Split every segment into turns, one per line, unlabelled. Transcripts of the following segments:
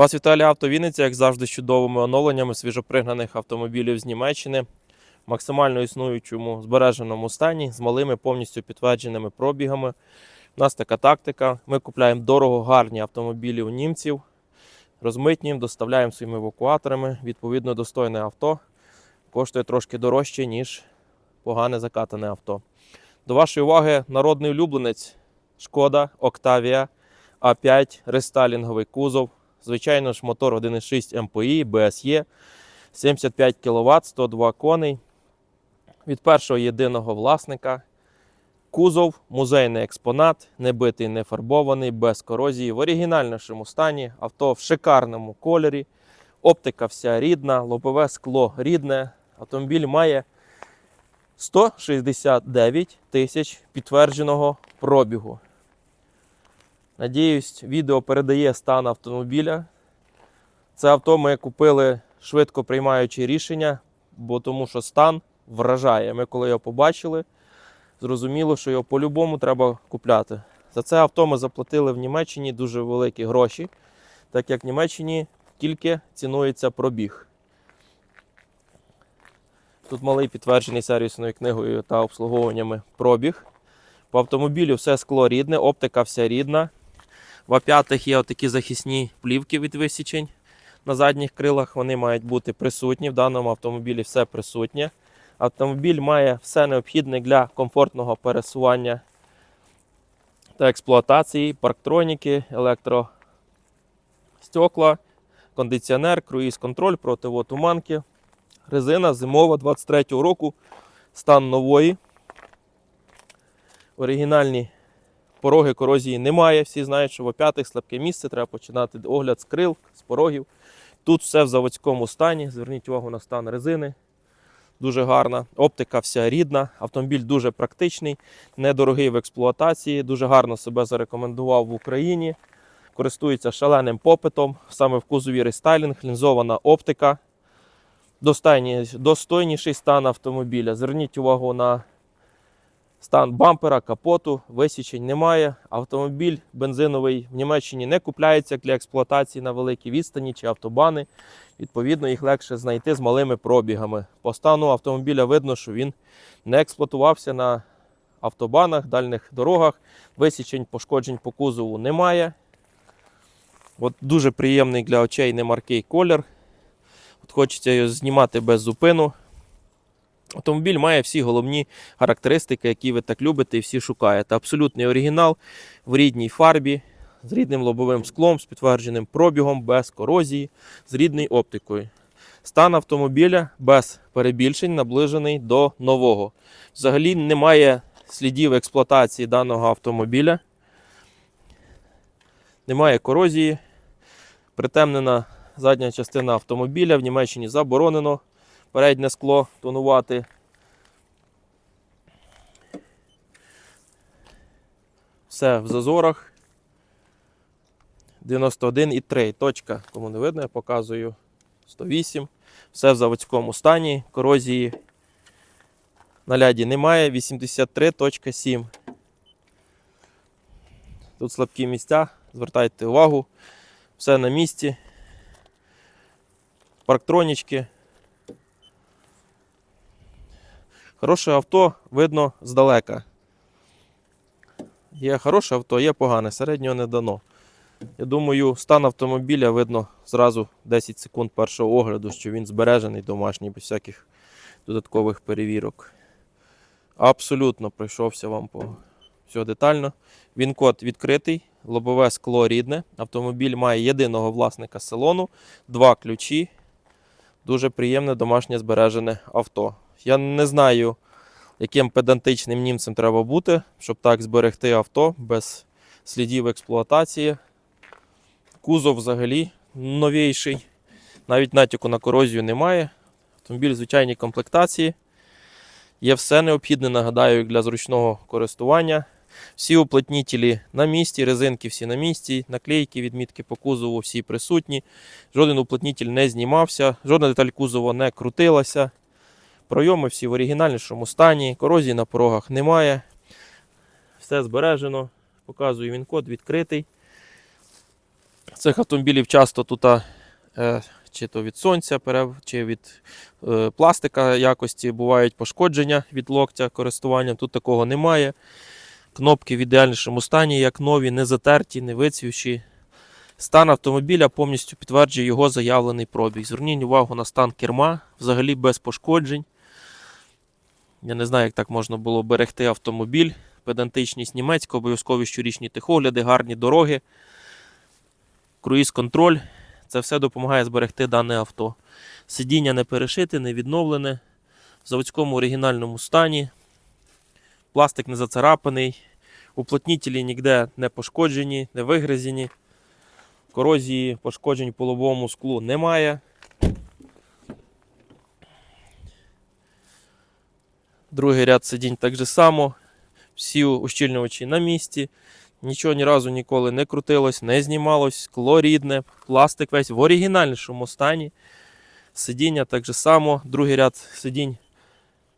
Вас віталій Авто Вінниця, як завжди, з чудовими оновленнями свіжопригнаних автомобілів з Німеччини, в максимально існуючому збереженому стані, з малими повністю підтвердженими пробігами. У нас така тактика. Ми купляємо дорого гарні автомобілі у німців, розмитнюємо, доставляємо своїми евакуаторами. Відповідно, достойне авто коштує трошки дорожче, ніж погане закатане авто. До вашої уваги народний улюбленець Шкода Octavia А5 рестайлінговий кузов. Звичайно ж, мотор 1.6 МПІ, BSE, 75 кВт, 102 коней. Від першого єдиного власника. Кузов, музейний експонат, не битий, не фарбований, без корозії, в оригінальнішому стані, авто в шикарному кольорі, оптика вся рідна, лобове скло рідне. Автомобіль має 169 тисяч підтвердженого пробігу. Надіюсь, відео передає стан автомобіля. Це авто ми купили швидко приймаючи рішення, бо тому що стан вражає. Ми коли його побачили, зрозуміло, що його по-любому треба купляти. За це авто ми заплатили в Німеччині дуже великі гроші, так як в Німеччині тільки цінується пробіг. Тут малий підтверджений сервісною книгою та обслуговуваннями пробіг. По автомобілю все скло рідне, оптика вся рідна. В А5 є такі захисні плівки від висічень на задніх крилах. Вони мають бути присутні. В даному автомобілі все присутнє. Автомобіль має все необхідне для комфортного пересування та експлуатації, парктроніки, електростекла, кондиціонер, круїз-контроль, противотуманки. Резина зимова 23-го року, стан нової. Оригінальні пороги корозії немає. Всі знають, що в оп'ятих слабке місце, треба починати огляд з крил, з порогів. Тут все в заводському стані. Зверніть увагу на стан резини. Дуже гарна. Оптика вся рідна. Автомобіль дуже практичний, недорогий в експлуатації, дуже гарно себе зарекомендував в Україні. Користується шаленим попитом. Саме в кузові рестайлінг, лінзована оптика. Достойніший стан автомобіля. Зверніть увагу на Стан бампера, капоту, висічень немає. Автомобіль бензиновий в Німеччині не купляється для експлуатації на великій відстані чи автобани. Відповідно, їх легше знайти з малими пробігами. По стану автомобіля видно, що він не експлуатувався на автобанах, дальніх дорогах. Висічень, пошкоджень по кузову немає. От дуже приємний для очей немаркий колір. От хочеться його знімати без зупину. Автомобіль має всі головні характеристики, які ви так любите і всі шукаєте. Абсолютний оригінал в рідній фарбі, з рідним лобовим склом, з підтвердженим пробігом, без корозії, з рідною оптикою. Стан автомобіля без перебільшень наближений до нового. Взагалі немає слідів експлуатації даного автомобіля. Немає корозії. Притемнена задня частина автомобіля. В Німеччині заборонено переднє скло тонувати. Все в зазорах. 91,3. Точка, кому не видно, я показую 108. Все в заводському стані. Корозії на ляді немає. 83.7. Тут слабкі місця. Звертайте увагу. Все на місці. Парктронічки. Хороше авто видно здалека. Є хороше авто, є погане, середнього не дано. Я думаю, стан автомобіля видно зразу 10 секунд першого огляду, що він збережений домашній, без всяких додаткових перевірок. Абсолютно пройшовся вам по все детально. Він код відкритий, лобове скло рідне. Автомобіль має єдиного власника салону, два ключі. Дуже приємне домашнє збережене авто. Я не знаю, яким педантичним німцем треба бути, щоб так зберегти авто без слідів експлуатації. Кузов взагалі новіший. Навіть натяку на корозію немає. Автомобіль звичайній комплектації. Є все необхідне, нагадаю, для зручного користування. Всі уплотнітелі на місці, резинки всі на місці, наклейки, відмітки по кузову всі присутні. Жоден уплотнітель не знімався, жодна деталь кузова не крутилася. Пройоми всі в оригінальнішому стані, корозії на порогах немає. Все збережено. Показую він код відкритий. Цих автомобілів часто тут е, чи то від сонця, чи від е, пластика якості бувають пошкодження від локтя користування. Тут такого немає. Кнопки в ідеальнішому стані, як нові, не затерті, не вицвівші. Стан автомобіля повністю підтверджує його заявлений пробіг. Зверніть увагу на стан керма, взагалі без пошкоджень. Я не знаю, як так можна було берегти автомобіль. Педантичність німецька, обов'язкові щорічні техогляди, гарні дороги, круїз-контроль. Це все допомагає зберегти дане авто. Сидіння не перешите, не відновлене, в заводському оригінальному стані. Пластик не зацарапаний, уплотнітелі ніде не пошкоджені, не вигризені. Корозії пошкоджень по лобовому склу немає. Другий ряд сидінь так же само. Всі ущільнювачі на місці. Нічого ні разу ніколи не крутилось, не знімалось, скло рідне, пластик весь в оригінальнішому стані. Сидіння так же само. Другий ряд сидінь,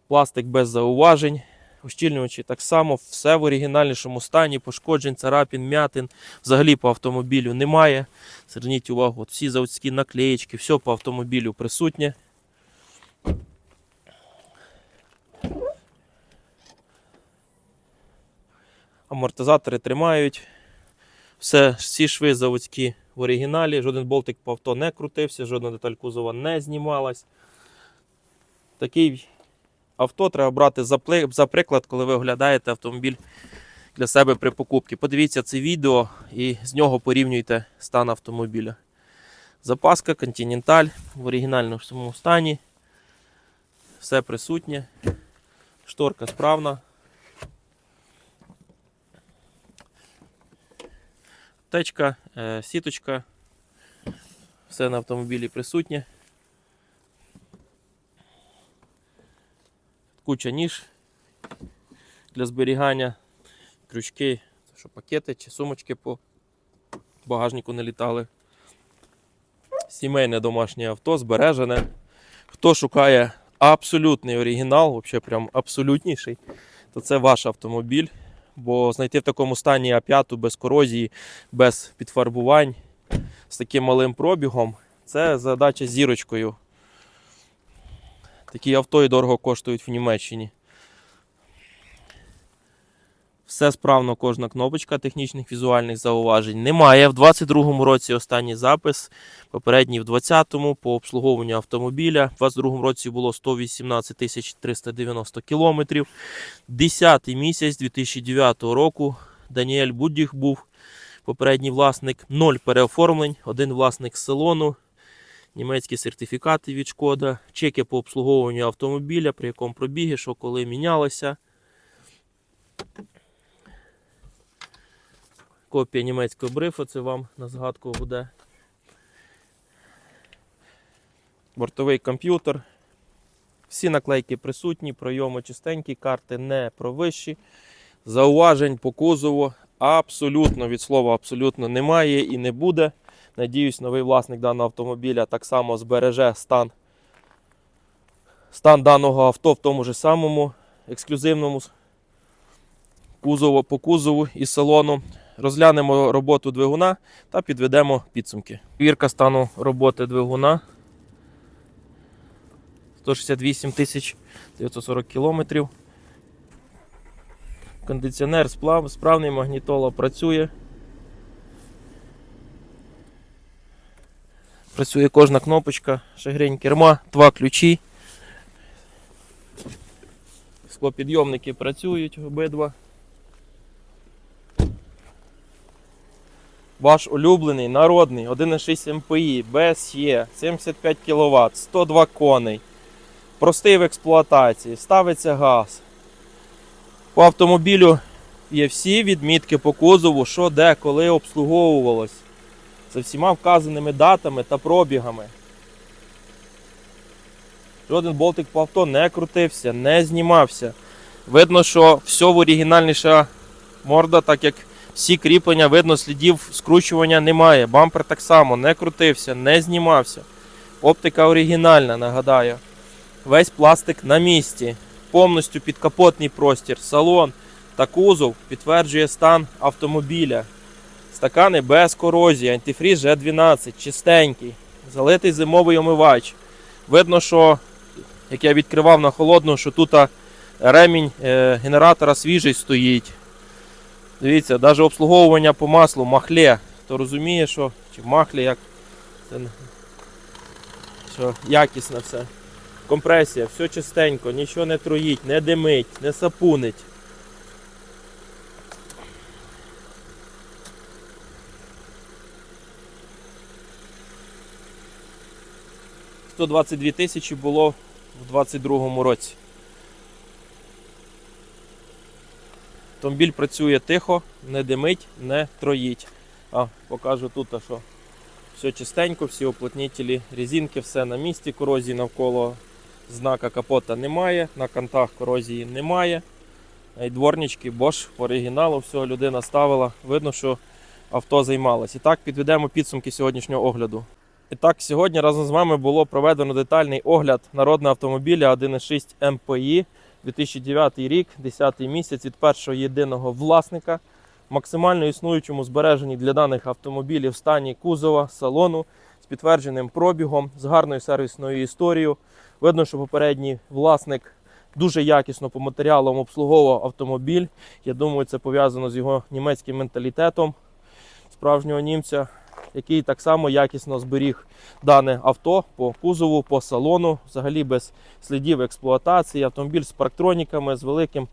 пластик без зауважень. Ущільнювачі так само, все в оригінальнішому стані, пошкоджень, царапін, м'ятин. Взагалі по автомобілю немає. Зверніть увагу, от всі заводські наклеїчки, все по автомобілю присутнє. Амортизатори тримають. Все, всі шви заводські в оригіналі. Жоден болтик по авто не крутився, жодна деталь кузова не знімалась. Такий авто треба брати за, приклад, коли ви оглядаєте автомобіль для себе при покупці. Подивіться це відео і з нього порівнюйте стан автомобіля. Запаска Continental в оригінальному стані. Все присутнє. Шторка справна. Течка, е, сіточка. Все на автомобілі присутнє. Куча ніж для зберігання, крючки, що пакети чи сумочки по багажнику не літали. Сімейне домашнє авто, збережене. Хто шукає абсолютний оригінал, взагалі прям абсолютніший, то це ваш автомобіль. Бо знайти в такому стані А5 без корозії, без підфарбувань, з таким малим пробігом, це задача зірочкою. Такі авто і дорого коштують в Німеччині. Все справно, кожна кнопочка технічних візуальних зауважень немає. В 22-му році останній запис, попередній в 20-му по обслуговуванню автомобіля. В 22-му році було 118 тисяч 390 кілометрів. 10-й місяць 2009 року Даніель Буддіх був попередній власник. Ноль переоформлень, один власник з салону. Німецькі сертифікати від шкода, чеки по обслуговуванню автомобіля, при якому пробіги, що коли мінялося. Копія німецького брифу, це вам на згадку буде. Бортовий комп'ютер. Всі наклейки присутні, пройоми чистенькі, карти не провищі. Зауважень по кузову абсолютно від слова абсолютно немає і не буде. Надіюсь, новий власник даного автомобіля так само збереже стан, стан даного авто в тому ж самому ексклюзивному кузову, по кузову і салону. Розглянемо роботу двигуна та підведемо підсумки. Вірка стану роботи двигуна. 168 тисяч 940 кілометрів. Кондиціонер сплав, справний магнітола працює. Працює кожна кнопочка, шагрень керма, два ключі. Склопідйомники працюють обидва. Ваш улюблений народний 1,6 МПІ, БСЄ, 75 кВт, 102 коней. Простий в експлуатації, ставиться газ. По автомобілю є всі відмітки по кузову, що де, коли обслуговувалось. Це всіма вказаними датами та пробігами. Жоден болтик по авто не крутився, не знімався. Видно, що все в оригінальніша морда, так як всі кріплення, видно, слідів скручування немає. Бампер так само не крутився, не знімався. Оптика оригінальна, нагадаю. Весь пластик на місці. Повністю підкапотний простір, салон та кузов підтверджує стан автомобіля. Стакани без корозії, антифріз G12, чистенький, залитий зимовий омивач. Видно, що як я відкривав на холодну, що тут ремінь е, генератора свіжий стоїть. Дивіться, навіть обслуговування по маслу, махле. Хто розуміє, що чи махлі, як це, що якісне все. Компресія, все чистенько, нічого не троїть, не димить, не сапунить. «122 тисячі було в 22-му році. Автомобіль працює тихо, не димить, не троїть. А, покажу тут, що все чистенько, всі оплотнітелі, резинки, все на місці, корозії навколо знака капота немає, на кантах корозії немає. І дворнички Bosch по оригіналу, все людина ставила. Видно, що авто займалось. І так підведемо підсумки сьогоднішнього огляду. І так, сьогодні разом з вами було проведено детальний огляд народного автомобіля 1.6 МПІ 2009 рік, 10 місяць від першого єдиного власника. Максимально існуючому збереженні для даних автомобілів стані кузова, салону з підтвердженим пробігом, з гарною сервісною історією. Видно, що попередній власник дуже якісно по матеріалам обслуговував автомобіль. Я думаю, це пов'язано з його німецьким менталітетом справжнього німця, який так само якісно зберіг дане авто по кузову, по салону, взагалі без слідів експлуатації. Автомобіль з парктроніками, з великим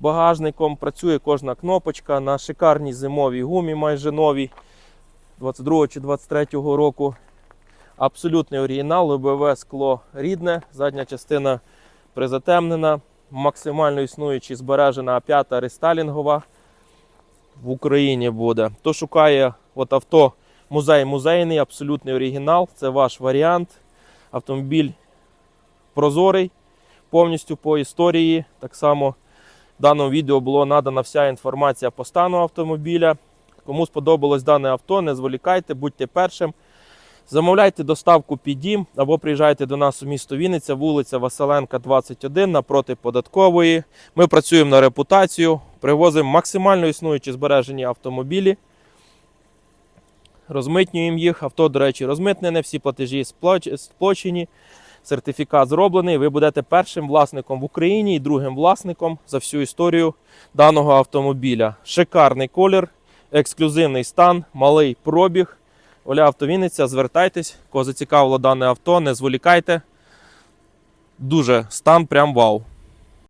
багажником. Працює кожна кнопочка на шикарній зимовій гумі, майже новій 22 чи 23 року. Абсолютний оригінал, лобове скло рідне, задня частина призатемнена, максимально існуючи збережена А5 рестайлінгова в Україні буде. Хто шукає от авто музей музейний, абсолютний оригінал, це ваш варіант. Автомобіль прозорий, повністю по історії. Так само в даному відео була надана вся інформація по стану автомобіля. Кому сподобалось дане авто, не зволікайте, будьте першим. Замовляйте доставку під дім або приїжджайте до нас у місто Вінниця, вулиця Василенка, 21 напроти податкової. Ми працюємо на репутацію, привозимо максимально існуючі збережені автомобілі. Розмитнюємо їх. Авто, до речі, розмитнене, всі платежі сплочені. Сертифікат зроблений. Ви будете першим власником в Україні і другим власником за всю історію даного автомобіля. Шикарний колір, ексклюзивний стан, малий пробіг. Оля Автовінниця, звертайтесь, кого зацікавило дане авто, не зволікайте. Дуже стан прям вау.